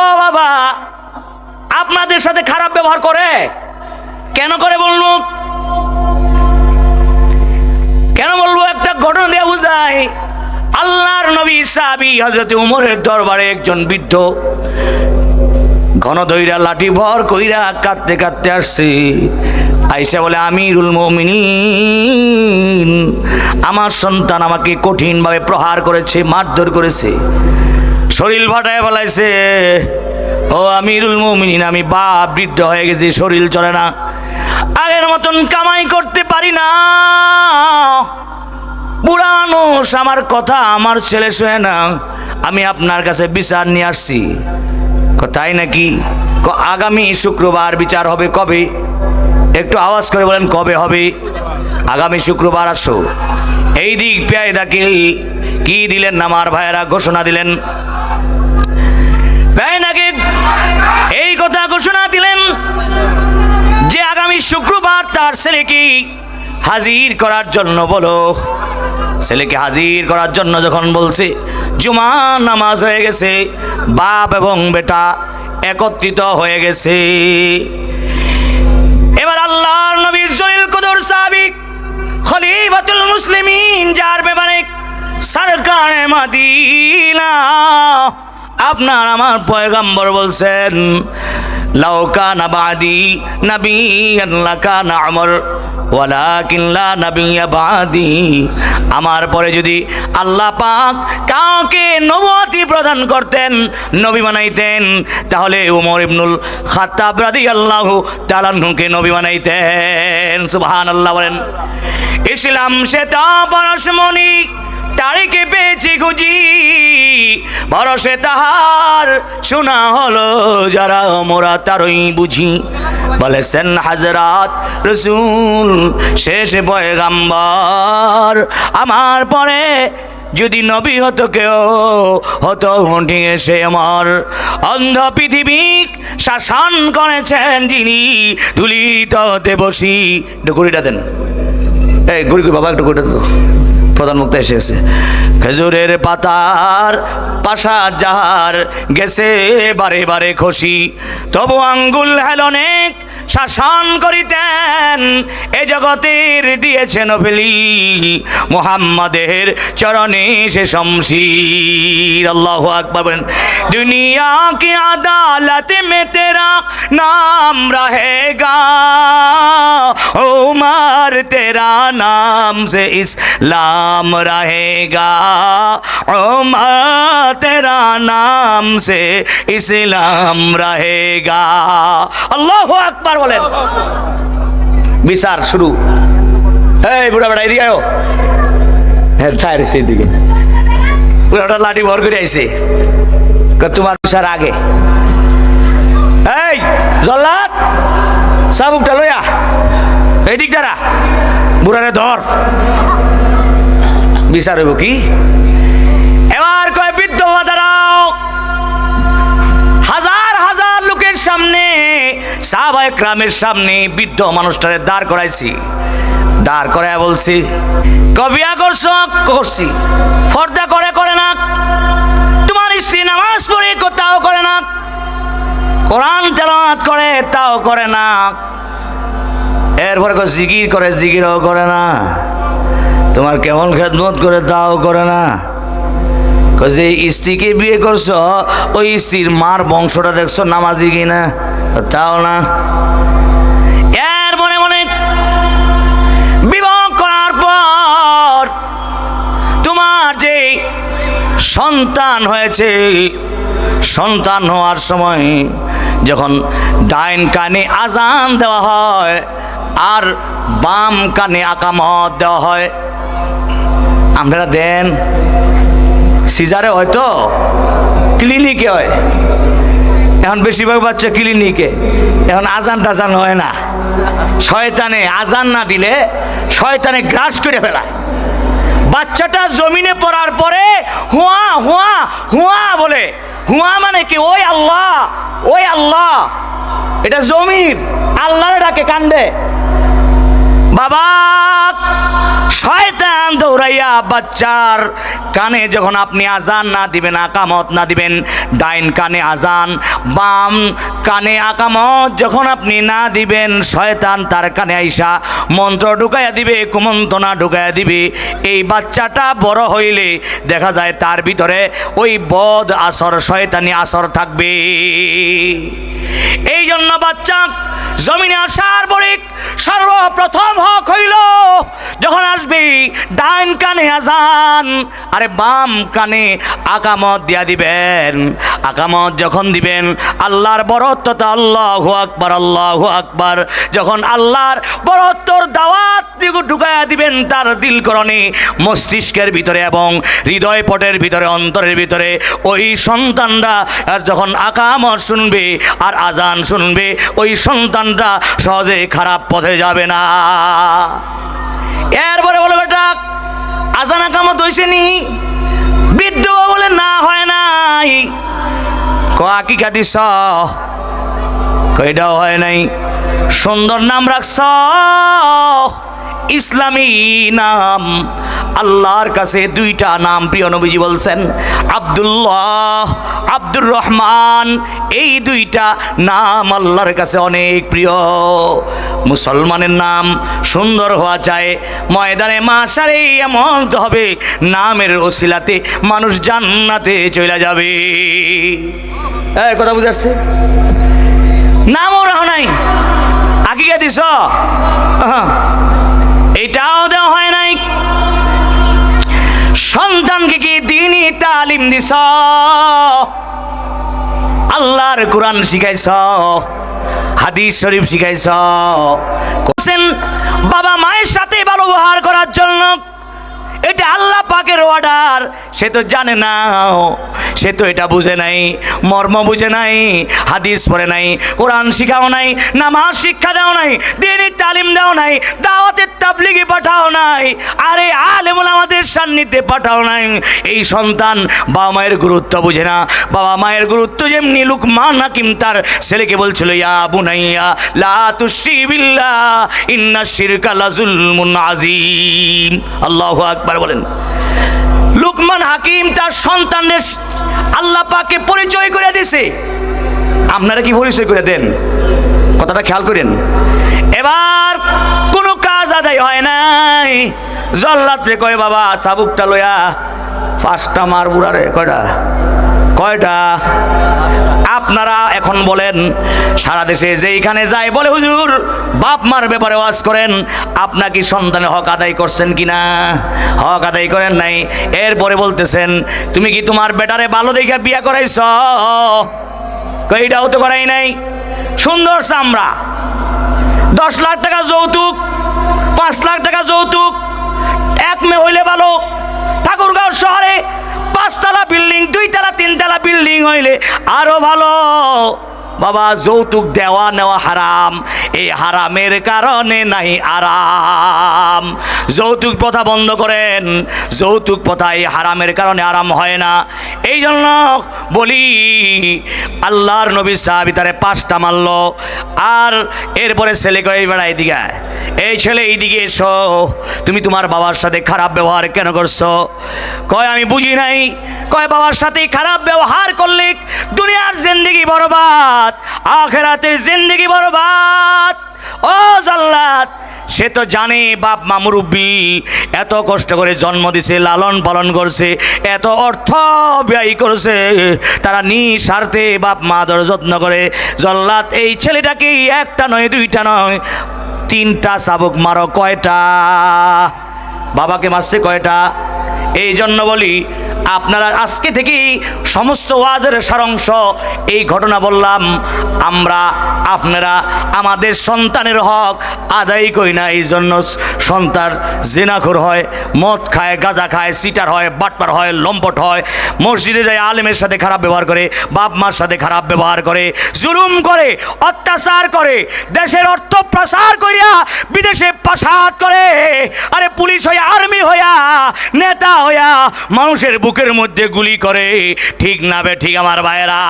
ও বাবা, আপনাদের সাথে খারাপ ব্যবহার করে? কেন করে বলব কেন বলব একটা ঘটনা দেওয়া বুঝাই। আল্লাহর নবী সাবি হজরত উমরের দরবারে একজন বৃদ্ধ ঘন দইরা লাঠি ভর কইরা কাঁদতে কাঁদতে আসছে। আইসা বলে, আমিরুল মমিনিন, আমার সন্তান আমাকে কঠিনভাবে প্রহার করেছে, মারধর করেছে। শরীর ভাটায় বলাইছে, ও আমিরুল মমিনিন, আমি বাপ বৃদ্ধ হয়ে গেছি, শরীর চলে না। আগের মতন কামাই করতে পারি না। বুড়া মানুষ, আমার কথা আমার ছেলে শোয়ে না। আমি আপনার কাছে বিচার নিয়ে আসছি। ক- তাই নাকি? আগামী শুক্রবার বিচার হবে কবে? একটু আওয়াজ করে বলেন, কবে হবে? আগামী শুক্রবার আসো। এই দিক পেয়াদাকে কি দিলেন আমার ভাইয়েরা? ঘোষণা দিলেন। এই কথা ঘোষণা দিলেন যে আগামী শুক্রবার তার ছেলেকে হাজির করার জন্য বলো। ছেলেকে হাজির করার জন্য যখন বলছে, জুমা নামাজ হয়ে গেছে, বাপ এবং বেটা একত্রিত হয়ে গেছে। এবার আল্লাহর নবী জলিল কদর সাবিক খলিফাতুল মুসলিমিন যার ব্যাপারে সরকারে মাদিনা। আপনার আমার পয়গাম্বর বলছেন লাউকা নাবাদি নবী আল্লাকা না আমর, ওয়ালাকিন লা নাবিয়্যা বাদি। আমার পরে যদি আল্লাহ পাক কাউকে নবতি প্রদান করতেন, নবী বানাইতেন, তাহলে উমর ইবনুল খাত্তাব রাদিয়াল্লাহু তাআলাকে নবী বানাইতেন। সুবহানাল্লাহ বলেন, ইসলাম সে তা পরশমণি তারিখে পেয়েছি খুঁজি। ভরসে তাহার শোনা হলো, যারা মোরা তারই বুঝি। বলেছেন হাজরাত রসুল, শেষ পয়গাম্বর। আমার পরে যদি নবী হতো কেউ, হতো উঠিয়ে সে আমার। অন্ধ পৃথিবী শাসন করেছেন যিনি তুলিত হতে বসি গুড়িটা দেন। এই গুড়ি বাবা, একটু তো। প্রধান মুক্ত এসে গেছে। খেজুরের পাতার পাশা যাহার গেছে বারে বারে খুশি তবু আঙ্গুল হেলনেক শাসন করিতেন এ জগতের দিয়েছেন ফেলি মোহাম্মদের চরণে সে শমশির আল্লাহ আকবর বলেন দুনিয়া কি আদালত মে তেরা নাম रहेगा उमर तेरा नाम से इस्लाम रहेगा उमर तेरा नाम से इस्लाम रहेगा আল্লাহ আকবার বলেন। বিচার শুরু। এই বুড়া বেড়া এদিকে আয়ো। হ্যাঁ তাই সেদিকে বুড়াটা লাঠি ভর করে আইছে। তোমার বিচার আগে। এই, জল্লাদ! সাবুকটা লইয়া। এই দিক দ্বারা বুড়ারে ধর। বিচার হইব কি? সাহাবায়ে গ্রামের সামনে বৃদ্ধ মানুষটারে দাঁড় করাইছি। দাঁড় করায় বলছি কবিয়া করছ করছি। ফর্দা করে করে না। তোমার স্ত্রী নামাজ পড়ে তাও করে না। কোরআন তেলাওয়াত করে, তাও করে না। এরপর জিকির করে, জিকিরও করে না। তোমার কেমন খেদমত করে, তাও করে না। যে স্ত্রীকে বিয়ে করছ, ওই স্ত্রীর মার বংশটা দেখছ নামাজি কিনা? তাও না। মনে বিবাহ করার পর তোমার সন্তান হয়েছে, সন্তান হওয়ার সময় যখন ডাইন কানে আজান দেওয়া হয় আর বাম কানে আকামত দেওয়া হয়, আপনারা দেন? সিজারে হয়তো ক্লিনিকে হয়। এখন বেশিরভাগ বাচ্চা ক্লিনিকে। এখন আজান টাজান হয় না। শয়তানে আজান না দিলে শয়তানে গ্রাস করে ফেলায়। বাচ্চাটা জমিনে পড়ার পরে হুয়া হুয়া হুয়া বলে। হুয়া মানে কি? ওই আল্লাহ ওই আল্লাহ। এটা জমির। আল্লাহর ডাকে কান্দে। বাবা, শয়তান দৌড়াইয়া বাচ্চার কানে যখন আপনি আজান না দিবেন, আকামত না দিবেন, ডাইন কানে আজান, বাম কানে আকামত যখন আপনি না দিবেন, শয়তান তার কানে আইসা মন্ত্র ঢুকাইয়া দিবে, কুমন্ত্রণা ঢুকাইয়া দিবে। এই বাচ্চাটা বড় হইলে দেখা যায় তার ভিতরে ওই বদ আসর, শয়তানি আসর থাকবে। এই জন্য বাচ্চা, জমিনে আসার পরে সর্বপ্রথম হক হইল যখন আসবি ডাইন কানে আজান, আরে বাম কানে আকামত দিয়া দিবেন। আকামত যখন দিবেন, আল্লাহর বরত্বতা আল্লাহ আকবার আল্লাহ আকবার। যখন আল্লাহর বরত্বর দাওয়াত ঢুকাইয়া দিবেন তার দিলকরণে মস্তিষ্কের ভিতরে এবং হৃদয় পটের ভিতরে, অন্তরের ভিতরে, ওই সন্তানরা আর যখন আকামত শুনবে আর আজান শুনবে, ওই সন্তানরা সহজে খারাপ পথে যাবে না। এরপরে বলো, বেটা, আজান আকামত হয়েছে নি? বৃদ্ধ বলে না হয় নাই। কাকিকা দিস কইটাও হয় নাই। সুন্দর নাম রাখছ? ইসলামী নাম। আল্লাহর কাছে দুইটা নাম প্রিয় নবীজি বলছেন, আব্দুল্লাহ, আব্দুর রহমান, এই দুইটা নাম আল্লাহর কাছে অনেক প্রিয়। মুসলমানের নাম সুন্দর হওয়া চায় ময়দানে মাসারে এমন হবে, নামের ওসিলাতে মানুষ জান্নাতে চলে যাবে। কথা বুঝাচ্ছে নামও রাহ নাই। আকিকা দিস সন্তানকে কি দিনই তালিম দিস আল্লাহর কোরআন শিখাইছ? হাদিস শরীফ শিখাইছ? কোসেন বাবা মায়ের সাথে ভালো ব্যবহার করার জন্য এটা আল্লাহ পাকের অর্ডার সে তো জানে না, সে তো এটা বুঝে নাই, মর্ম বুঝে নাই, হাদিস পড়ে নাই, কোরআন শিখাও নাই, নামাজ শিক্ষা দাও নাই, দিনই তালিম দাও নাই, দাওয়াতের তাবলিগে পাঠাও নাই, আরে আলেমুল আমাদের সান্নিধ্যে পাঠাও নাই। এই সন্তান বাবা মায়ের গুরুত্ব বুঝে না, বাবা মায়ের গুরুত্ব যেমনি লুক লুকমান হাকিম তার ছেলেকে বলছিল, ইয়া বুনাইয়া, লা তুশরিবিল্লাহ ইন্না শিরকা লাজুলমুন আজিম আল্লাহু আকবার বলেন। লুকমান হাকিম তার সন্তানের আল্লাহ পাকে পরিচয় করে দিছে। আপনারা কি পরিচয় করে দেন? কথাটা খেয়াল করেন। এবার কোনো কাজ আদায় হয় নাই। জল্লাত্রে কয়, বাবা, চাবুকটা লয়া, পাঁচটা মার বুড়ারে কয়টা? কয়টা? আপনারা এখন বলেন, সারা দেশে যেইখানে যায় বলে, হুজুর, বাপ মার ব্যাপারে ওয়াজ করেন আপনার কি সন্তানের হক আদায় করছেন কি না হক আদায় করেন নাই। এরপরে বলতেছেন, তুমি কি তোমার বেটারে ভালো দেখে বিয়া করাইছ? এইটাও তো করাই নাই। সুন্দর চামড়া। দশ লাখ টাকা যৌতুক, পাঁচ লাখ টাকা যৌতুক, এক মে হইলে ভালো। ঠাকুরগাঁও শহরে পাঁচতলা বিল্ডিং দুইতলা তিনতলা বিল্ডিং হইলে আরও ভালো। বাবা, যৌতুক দেওয়া নেওয়া হারাম। এই হারামের কারণে নাই আরাম। যৌতুক প্রথা বন্ধ করেন। যৌতুক প্রথা এই হারামের কারণে আরাম হয় না। এই জন্য বলি, আল্লাহর নবী সাহাবি তারে পাঁচটা মারলো। আর এরপরে ছেলে কয়ে বেড়া এদিকে এই ছেলে এইদিকে এসো। তুমি তোমার বাবার সাথে খারাপ ব্যবহার কেন করছ? কয়, আমি বুঝি নাই। কয়, বাবার সাথে খারাপ ব্যবহার করলে দুনিয়ার জিন্দিগি বরবাদ। আখেরাতের জিন্দিগি বরবাদ। ও জাল্লাত সে তো জানে বাপ মা মুরব্বী, এত কষ্ট করে জন্ম দিছে, লালন পালন করছে, এত অর্থ ব্যয় করছে, তারা নিঃস্বার্থে বাপ মা ধরে যত্ন করে। জল্লাদ এই ছেলেটাকে একটা নয়, দুইটা নয়, তিনটা চাবুক মারো কয়টা? বাবাকে মারছে কয়টা? এই জন্য বলি, আপনারা আজকে থেকেই সমস্ত ওয়াজের সারাংশ এই ঘটনা বললাম। আমরা, আপনারা, আমাদের সন্তানের হক আদায় করি না, এই জন্য সন্তান জেনাখোর হয়, মদ খায়, গাঁজা খায়, সিটার হয়, বাটপার হয়, লম্পট হয়, মসজিদে যায় আলেমের সাথে খারাপ ব্যবহার করে, বাপ মার সাথে খারাপ ব্যবহার করে, জুলুম করে, অত্যাচার করে, দেশের অর্থ প্রসার করিয়া বিদেশে পাসাদ করে, আরে পুলিশ হইয়া আর্মি হইয়া, নেতা হইয়া মানুষের বুকের মধ্যে গুলি করে ঠিক না বে ঠিক আমার ভাইয়েরা।